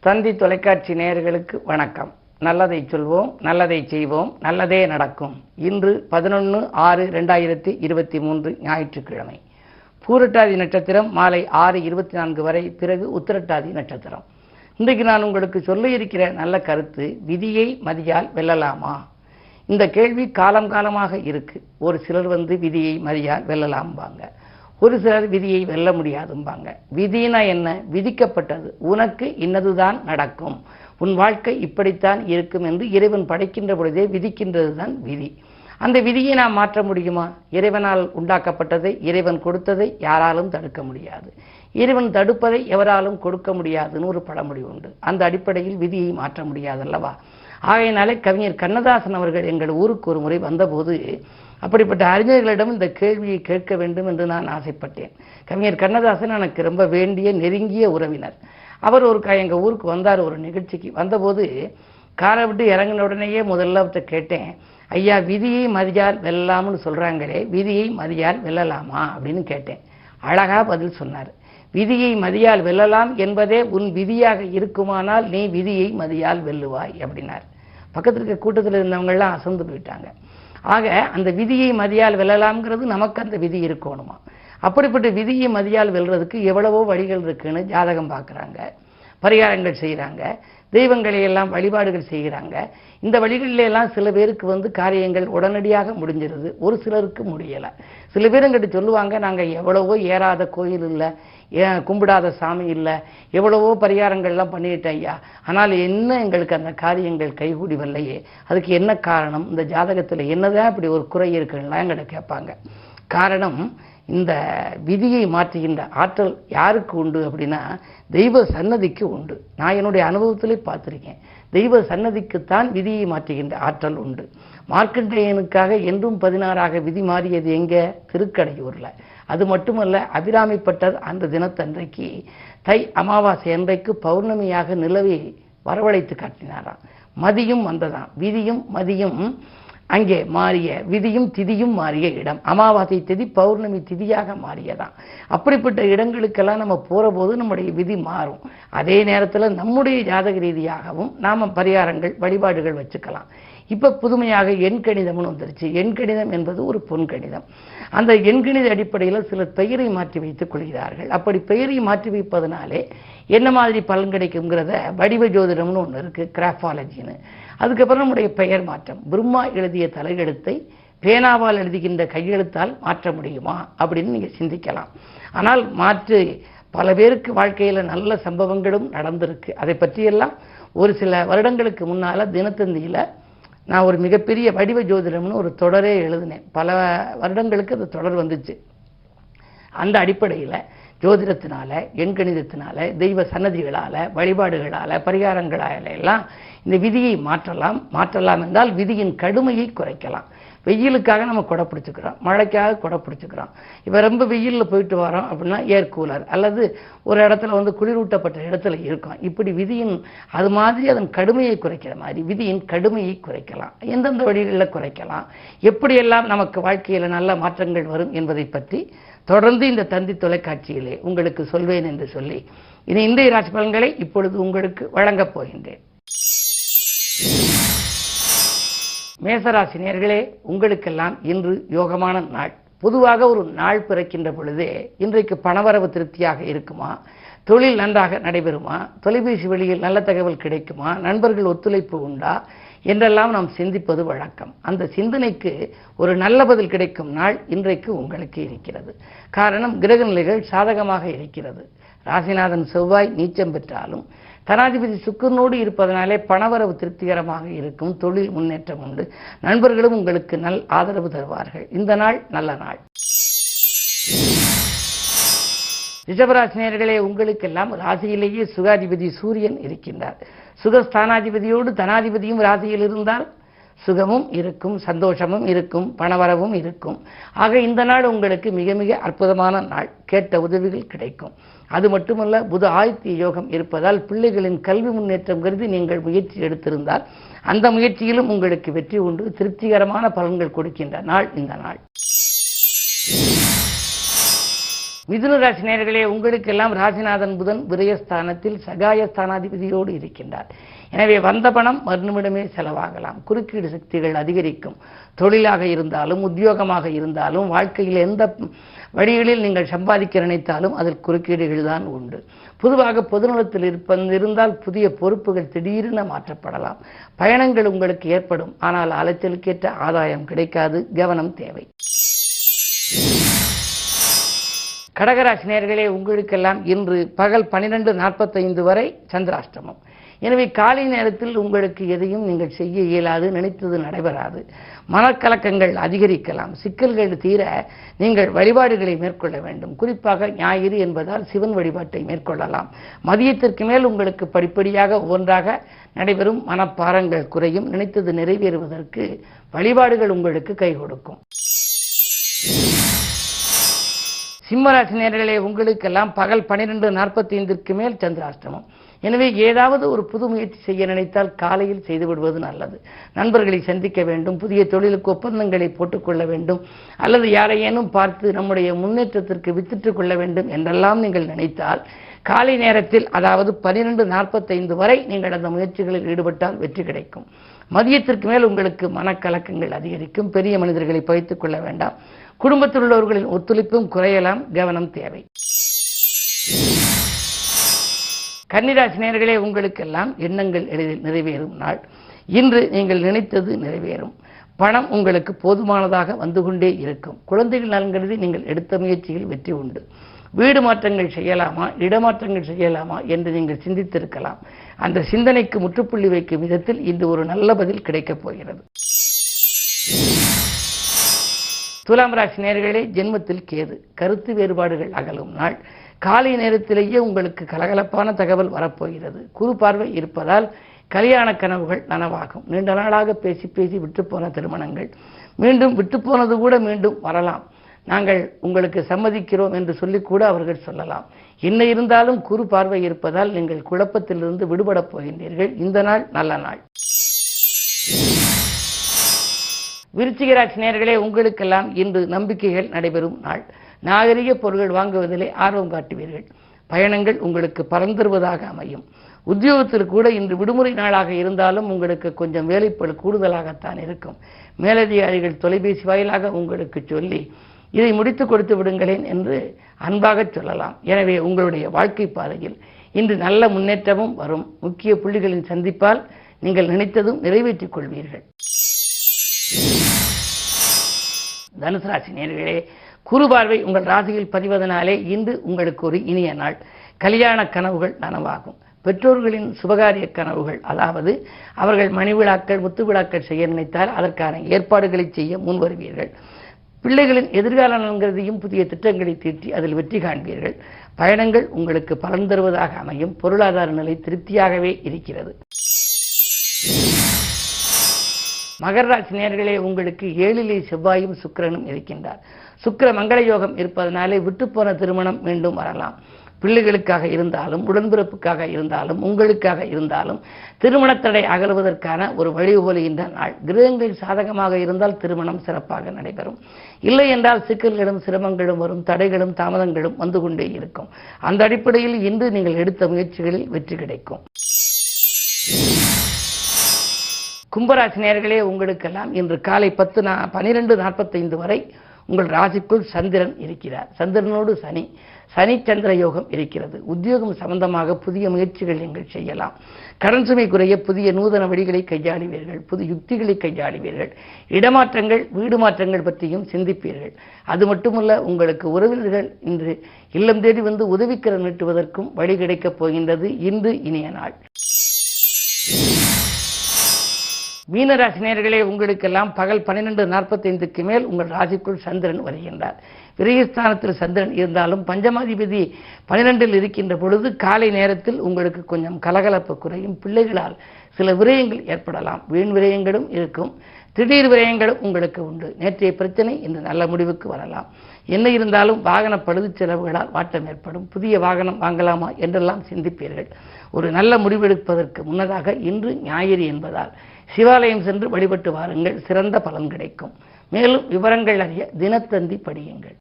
தந்தி தொலைக்காட்சி நேயர்களுக்கு வணக்கம். நல்லதை சொல்வோம் நல்லதை செய்வோம் நல்லதே நடக்கும். இன்று பதினொன்று ஆறு ரெண்டாயிரத்தி இருபத்தி மூன்று ஞாயிற்றுக்கிழமை. பூரட்டாதி நட்சத்திரம் மாலை ஆறு இருபத்தி நான்கு வரை பிறகு உத்திரட்டாதி நட்சத்திரம். இன்றைக்கு நான் உங்களுக்கு சொல்ல இருக்கிற நல்ல கருத்து விதியை மதியால் வெல்லலாமா? இந்த கேள்வி காலம் காலமாக இருக்கு. ஒரு சிலர் வந்து விதியை மதியால் வெல்லலாம்பாங்க. ஒரு சிலர் விதியை வெல்ல முடியாதும்பாங்க. விதினா என்ன? விதிக்கப்பட்டது. உனக்கு இன்னதுதான் நடக்கும். உன் வாழ்க்கை இப்படித்தான் இருக்கும் என்று இறைவன் படைக்கின்ற பொழுதே விதிக்கின்றது தான் விதி. அந்த விதியை நாம் மாற்ற முடியுமா? இறைவனால் உண்டாக்கப்பட்டதை இறைவன் கொடுத்ததை யாராலும் தடுக்க முடியாது. இறைவன் தடுப்பதை எவராலும் கொடுக்க முடியாதுன்னு ஒரு பழமொழி உண்டு. அந்த அடிப்படையில் விதியை மாற்ற முடியாதல்லவா? ஆகையினாலே கவிஞர் கண்ணதாசன் அவர்கள் எங்கள் ஊருக்கு ஒரு முறை வந்தபோது அப்படிப்பட்ட அறிஞர்களிடம் இந்த கேள்வியை கேட்க வேண்டும் என்று நான் ஆசைப்பட்டேன். கவிஞர் கண்ணதாசன் எனக்கு ரொம்ப வேண்டிய நெருங்கிய உறவினர். அவர் ஒரு க எங்கள் ஊருக்கு வந்தார் ஒரு நிகழ்ச்சிக்கு. வந்தபோது காரை விட்டு இறங்கின உடனேயே முதல்ல அவர்கிட்ட கேட்டேன் ஐயா விதியை மதியால் வெல்லலாம்னு சொல்கிறாங்களே விதியை மதியால் வெல்லலாமா? அப்படின்னு கேட்டேன். அழகாக பதில் சொன்னார். விதியை மதியால் வெல்லலாம் என்பதே உன் விதியாக இருக்குமானால் நீ விதியை மதியால் வெல்லுவாய் அப்படின்னார். பக்கத்தில் இருக்க கூட்டத்தில் இருந்தவங்கெல்லாம் அசந்து போயிட்டாங்க. ஆக அந்த விதியை மதியால் வெல்லலாம்ங்கிறது நமக்கு அந்த விதி இருக்கணுமா? அப்படிப்பட்ட விதியை மதியால் வெல்றதுக்கு எவ்வளவோ வழிகள் இருக்குன்னு ஜாதகம் பார்க்குறாங்க. பரிகாரங்கள் செய்கிறாங்க தெய்வங்களை எல்லாம் வழிபாடுகள் செய்கிறாங்க. இந்த வழிகளிலெல்லாம் சில பேருக்கு வந்து காரியங்கள் உடனடியாக முடிஞ்சிருது. ஒரு சிலருக்கு முடியலை. சில பேர் எங்கிட்ட சொல்லுவாங்க நாங்கள் எவ்வளவோ ஏறாத கோயில் இல்லை கும்பிடாத சாமி இல்லை எவ்வளவோ பரிகாரங்கள்லாம் பண்ணிட்டேன் ஐயா. ஆனால் என்ன எங்களுக்கு அந்த காரியங்கள் கைகூடி வரலையே? அதுக்கு என்ன காரணம்? இந்த ஜாதகத்தில் என்னதான் இப்படி ஒரு குறை இருக்குன்னா எங்கிட்ட கேட்பாங்க. காரணம் இந்த விதியை மாற்றுகின்ற ஆற்றல் யாருக்கு உண்டு அப்படின்னா தெய்வ சன்னதிக்கு உண்டு. நான் என்னுடைய அனுபவத்திலே பார்த்துருக்கேன். தெய்வ சன்னதிக்குத்தான் விதியை மாற்றுகின்ற ஆற்றல் உண்டு. மார்க்கண்டேயனுக்காக என்றும் பதினாறாக விதி மாறியது எங்கே? திருக்கடையூரில். அது மட்டுமல்ல அபிராமிப்பட்டர் அந்த தினத்தன்றைக்கு தை அமாவாசை அன்றைக்கு பௌர்ணமியாக நிலவை வரவழைத்து காட்டினாராம். மதியும் வந்ததாம். விதியும் மதியும் அங்கே மாறிய விதியும் திதியும் மாறிய இடம். அமாவாசை திதி பௌர்ணமி திதியாக மாறியதாம் அப்படிப்பட்ட இடங்களுக்கெல்லாம் நம்ம போகிற போது நம்முடைய விதி மாறும். அதே நேரத்தில் நம்முடைய ஜாதக ரீதியாகவும் நாம் பரிகாரங்கள் வழிபாடுகள் வச்சுக்கலாம். இப்போ புதுமையாக எண்கணிதம்னு வந்துருச்சு. எண்கணிதம் என்பது ஒரு பொன்கணிதம் அந்த எண்கணித அடிப்படையில் சிலர் பெயரை மாற்றி வைத்துக் கொள்கிறார்கள். அப்படி பெயரை மாற்றி வைப்பதனாலே என்ன மாதிரி பலன் கிடைக்குங்கிறத வடிவ ஜோதிடம்னு ஒன்று இருக்குது கிராஃபாலஜின்னு. அதுக்கப்புறம் நம்முடைய பெயர் மாற்றம். பிரம்மா எழுதிய தலையெழுத்தை பேனாவால் எழுதுகின்ற கையெழுத்தால் மாற்ற முடியுமா அப்படின்னு நீங்கள் சிந்திக்கலாம். ஆனால் மாற்று பல பேருக்கு வாழ்க்கையில் நல்ல சம்பவங்களும் நடந்திருக்கு. அதை பற்றியெல்லாம் ஒரு சில வருடங்களுக்கு முன்னால் தினத்தந்தியில் நான் ஒரு மிகப்பெரிய வடிவ ஜோதிடம்னு ஒரு தொடரே எழுதினேன். பல வருடங்களுக்கு அந்த தொடர் வந்துச்சு. அந்த அடிப்படையில் ஜோதிடத்தினால எண்கணிதத்தினால தெய்வ சன்னதிகளால் வழிபாடுகளால் பரிகாரங்களால எல்லாம் இந்த விதியை மாற்றலாம். மாற்றலாம் என்றால் விதியின் கடுமையை குறைக்கலாம். வெயிலுக்காக நம்ம கொடை பிடிச்சிக்கிறோம். மழைக்காக கொடை பிடிச்சிக்கிறோம். இப்போ ரொம்ப வெயிலில் போயிட்டு வரோம் அப்படின்னா ஏர் கூலர் அல்லது ஒரு இடத்துல வந்து குளிரூட்டப்பட்ட இடத்துல இருக்கோம். இப்படி விதியின் அது மாதிரி அதன் கடுமையை குறைக்கிற மாதிரி விதியின் கடுமையை குறைக்கலாம். எந்தெந்த வழிகளில் குறைக்கலாம்? எப்படியெல்லாம் நமக்கு வாழ்க்கையில் நல்ல மாற்றங்கள் வரும் என்பதை பற்றி தொடர்ந்து இந்த தந்தி தொலைக்காட்சியிலே உங்களுக்கு சொல்வேன் என்று சொல்லி இனி இந்திய ராசி பலன்களை இப்பொழுது உங்களுக்கு வழங்கப் போகின்றேன். மேசராசி நேர்களே உங்களுக்கெல்லாம் இன்று யோகமான நாள். பொதுவாக ஒரு நாள் பிறக்கின்ற பொழுதே இன்றைக்கு பணவரவு திருப்தியாக இருக்குமா? தொழில் நன்றாக நடைபெறுமா? தொலைபேசி வழியில் நல்ல தகவல் கிடைக்குமா? நண்பர்கள் ஒத்துழைப்பு உண்டா? என்றெல்லாம் நாம் சிந்திப்பது வழக்கம். அந்த சிந்தனைக்கு ஒரு நல்ல பதில் கிடைக்கும் நாள் இன்றைக்கு உங்களுக்கு இருக்கிறது. காரணம் கிரக நிலைகள் சாதகமாக இருக்கிறது. ராசிநாதன் செவ்வாய் நீச்சம் பெற்றாலும் தனாதிபதி சுக்கரனோடு இருப்பதனாலே பணவரவு திருப்திகரமாக இருக்கும். தொழில் முன்னேற்றம் உண்டு. நண்பர்களும் உங்களுக்கு நல் ஆதரவு தருவார்கள். இந்த நாள் நல்ல நாள். ரிஷபராசினியர்களே உங்களுக்கெல்லாம் ராசியிலேயே சுகாதிபதி சூரியன் இருக்கின்றார். சுகஸ்தானாதிபதியோடு தனாதிபதியும் ராசியில் இருந்தால் சுகமும் இருக்கும் சந்தோஷமும் இருக்கும் பணவரவும் இருக்கும். ஆக இந்த நாள் உங்களுக்கு மிக மிக அற்புதமான நாள். கேட்ட உதவிகள் கிடைக்கும். அது மட்டுமல்ல புத ஆதித்ய யோகம் இருப்பதால் பிள்ளைகளின் கல்வி முன்னேற்றம் கருதி நீங்கள் முயற்சி எடுத்திருந்தால் அந்த முயற்சியிலும் உங்களுக்கு வெற்றி உண்டு. திருப்திகரமான பலன்கள் கொடுக்கின்ற நாள் இந்த நாள். மிதுன ராசி நேர்களே உங்களுக்கெல்லாம் ராசிநாதன் புதன் விரயஸ்தானத்தில் சகாய ஸ்தானாதிபதியோடு இருக்கின்றார். எனவே வந்த பணம் மறுநிமிடமே செலவாகலாம். குறுக்கீடு சக்திகள் அதிகரிக்கும். தொழிலாக இருந்தாலும் உத்தியோகமாக இருந்தாலும் வாழ்க்கையில் எந்த வழிகளில் நீங்கள் சம்பாதிக்க நினைத்தாலும் அதில் குறுக்கீடுகள் தான் உண்டு. பொதுவாக பொதுநலத்தில் இருப்ப இருந்தால் புதிய பொறுப்புகள் திடீரென மாற்றப்படலாம். பயணங்கள் உங்களுக்கு ஏற்படும். ஆனால் அலைச்சலுக்கேற்ற ஆதாயம் கிடைக்காது. கவனம் தேவை. கடகராசி நேர்களே உங்களுக்கெல்லாம் இன்று பகல் பன்னிரெண்டு நாற்பத்தைந்து வரை சந்திராஷ்டமம். எனவே காலை நேரத்தில் உங்களுக்கு எதையும் நீங்கள் செய்ய இயலாது நினைத்தது நடைபெறாது. மனக்கலக்கங்கள் அதிகரிக்கலாம். சிக்கல்கள் தீர நீங்கள் வழிபாடுகளை மேற்கொள்ள வேண்டும். குறிப்பாக ஞாயிறு என்பதால் சிவன் வழிபாட்டை மேற்கொள்ளலாம். மதியத்திற்கு மேல் உங்களுக்கு படிப்படியாக ஒவ்வொன்றாக நடைபெறும் மனப்பாரங்கள் குறையும். நினைத்தது நிறைவேறுவதற்கு வழிபாடுகள் உங்களுக்கு கை கொடுக்கும். சிம்மராசி நேர்களே உங்களுக்கெல்லாம் பகல் பன்னிரெண்டு நாற்பத்தி ஐந்திற்கு மேல் சந்திராஷ்டமம். எனவே ஏதாவது ஒரு புது முயற்சி செய்ய நினைத்தால் காலையில் செய்து விடுவது நல்லது. நண்பர்களை சந்திக்க வேண்டும் புதிய தொழிலுக்கு ஒப்பந்தங்களை போட்டுக்கொள்ள வேண்டும் அல்லது யாரையேனும் பார்த்து நம்முடைய முன்னேற்றத்திற்கு வித்திட்டுக் கொள்ள வேண்டும் என்றெல்லாம் நீங்கள் நினைத்தால் காலை நேரத்தில் அதாவது பன்னிரெண்டு நாற்பத்தைந்து வரை நீங்கள் அந்த முயற்சிகளில் ஈடுபட்டால் வெற்றி கிடைக்கும். மதியத்திற்கு மேல் உங்களுக்கு மனக்கலக்கங்கள் அதிகரிக்கும். பெரிய மனிதர்களை பகைத்துக் கொள்ள வேண்டாம். குடும்பத்தில் உள்ளவர்களின் ஒத்துழைப்பும் குறையலாம் கவனம் தேவை. கன்னிராசி நேர்களே உங்களுக்கெல்லாம் எண்ணங்கள் எளிதில் நிறைவேறும் நாள். இன்று நீங்கள் நினைத்தது நிறைவேறும். பணம் உங்களுக்கு போதுமானதாக வந்து கொண்டே இருக்கும். குழந்தைகள் நலன்கிறது நீங்கள் எடுத்த முயற்சியில் வெற்றி உண்டு. வீடு மாற்றங்கள் செய்யலாமா இடமாற்றங்கள் செய்யலாமா என்று நீங்கள் சிந்தித்திருக்கலாம். அந்த சிந்தனைக்கு முற்றுப்புள்ளி வைக்கும் விதத்தில் இன்று ஒரு நல்ல பதில் கிடைக்கப் போகிறது. துலாம் ராசி நேர்களே ஜென்மத்தில் கேது. கருத்து வேறுபாடுகள் அகலும் நாள். காலை நேரத்திலேயே உங்களுக்கு கலகலப்பான தகவல் வரப்போகிறது. குறு பார்வை இருப்பதால் கல்யாண கனவுகள் நனவாகும். நீண்ட நாளாக பேசி பேசி விட்டுப்போன திருமணங்கள். மீண்டும் விட்டுப்போனது கூட மீண்டும் வரலாம். நாங்கள் உங்களுக்கு சம்மதிக்கிறோம் என்று சொல்லிக்கூட அவர்கள் சொல்லலாம். என்ன இருந்தாலும் குறு பார்வை இருப்பதால் நீங்கள் குழப்பத்திலிருந்து விடுபடப் போகின்றீர்கள். இந்த நாள் நல்ல நாள். விருச்சிகராசி நேர்களே உங்களுக்கெல்லாம் இன்று நம்பிக்கைகள் நடைபெறும் நாள். நாகரிக பொருட்கள் வாங்குவதிலே ஆர்வம் காட்டுவீர்கள். பயணங்கள் உங்களுக்கு பறந்துருவதாக அமையும். உத்தியோகத்தில் கூட இன்று விடுமுறை நாளாக இருந்தாலும் உங்களுக்கு கொஞ்சம் வேலைப்பழு கூடுதலாகத்தான் இருக்கும். மேலதிகாரிகள் தொலைபேசி வாயிலாக உங்களுக்கு சொல்லி இதை முடித்து கொடுத்து விடுங்களேன் என்று அன்பாக சொல்லலாம். எனவே உங்களுடைய வாழ்க்கை பாதையில் இன்று நல்ல முன்னேற்றமும் வரும். முக்கிய புள்ளிகளின் சந்திப்பால் நீங்கள் நினைத்ததும் நிறைவேற்றிக் கொள்வீர்கள். தனுசு ராசி நேர்களே குரு பார்வை உங்கள் ராசியில் பதிவதனாலே இன்று உங்களுக்கு ஒரு இனிய நாள். கல்யாண கனவுகள் நனவாகும். பெற்றோர்களின் சுபகாரிய கனவுகள் அதாவது அவர்கள் மணி விழாக்கள் முத்து விழாக்கள் செய்ய நினைத்தால் அதற்கான ஏற்பாடுகளை செய்ய முன் வருவீர்கள் பிள்ளைகளின் எதிர்கால நலன்கிறதையும் புதிய திட்டங்களை தீட்டி அதில் வெற்றி காண்பீர்கள். பயணங்கள் உங்களுக்கு பலன் தருவதாக அமையும். பொருளாதார நிலை திருப்தியாகவே இருக்கிறது. மகர ராசி நேர்களே உங்களுக்கு ஏழிலே செவ்வாயும் சுக்கிரனும் இருக்கின்றார். சுக்கர மங்கள யோகம் இருப்பதனாலே விட்டுப்போன திருமணம் மீண்டும் வரலாம். பிள்ளைகளுக்காக இருந்தாலும் உடன்பிறப்புக்காக இருந்தாலும் உங்களுக்காக இருந்தாலும் திருமணத்தடை அகலுவதற்கான ஒரு வழிபோலுகின்ற நாள். கிரகங்கள் சாதகமாக இருந்தால் திருமணம் சிறப்பாக நடைபெறும். இல்லை என்றால் சிக்கல்களும் சிரமங்களும் வரும் தடைகளும் தாமதங்களும் வந்து கொண்டே இருக்கும். அந்த அடிப்படையில் இன்று நீங்கள் எடுத்த முயற்சிகளில் வெற்றி கிடைக்கும். கும்பராசி நேர்களே உங்களுக்கெல்லாம் இன்று காலை பத்து நா பனிரெண்டு நாற்பத்தைந்து வரை உங்கள் ராசிக்குள் சந்திரன் இருக்கிறார். சந்திரனோடு சனி சனி சந்திர யோகம் இருக்கிறது. உத்தியோகம் சம்பந்தமாக புதிய முயற்சிகள் நீங்கள் செய்யலாம். கடன் சுமை குறைய புதிய நூதன வழிகளை கையாளுவீர்கள். புது யுக்திகளை கையாளுவீர்கள். இடமாற்றங்கள் வீடு மாற்றங்கள் பற்றியும் சிந்திப்பீர்கள். அது மட்டுமல்ல உங்களுக்கு உறவினர்கள் இன்று இல்லம் தேடி வந்து உதவிக்கரம் நீட்டுவதற்கும் வழி கிடைக்கப் போகின்றது இன்று இனிய நாள். மீனராசி நேர்களே உங்களுக்கெல்லாம் பகல் பன்னிரெண்டு நாற்பத்தைந்துக்கு மேல் உங்கள் ராசிக்குள் சந்திரன் வருகின்றார். விரயஸ்தானத்தில் சந்திரன் இருந்தாலும் பஞ்சமாதிபதி பன்னிரெண்டில் இருக்கின்ற பொழுது காலை நேரத்தில் உங்களுக்கு கொஞ்சம் கலகலப்பு குறையும். பிள்ளைகளால் சில விரயங்கள் ஏற்படலாம். வீண் விரயங்களும் இருக்கும். திடீர் விரயங்கள் உங்களுக்கு உண்டு. நேற்றைய பிரச்சனை இன்று நல்ல முடிவுக்கு வரலாம். என்ன இருந்தாலும் வாகன பழுது செலவுகளால் வாட்டம் ஏற்படும். புதிய வாகனம் வாங்கலாமா என்றெல்லாம் சிந்திப்பீர்கள். ஒரு நல்ல முடிவெடுப்பதற்கு முன்னதாக இன்று ஞாயிறு என்பதால் சிவாலயம் சென்று வழிபட்டு வாருங்கள். சிறந்த பலன் கிடைக்கும். மேலும் விவரங்கள் அறிய தினத்தந்தி படியுங்கள்.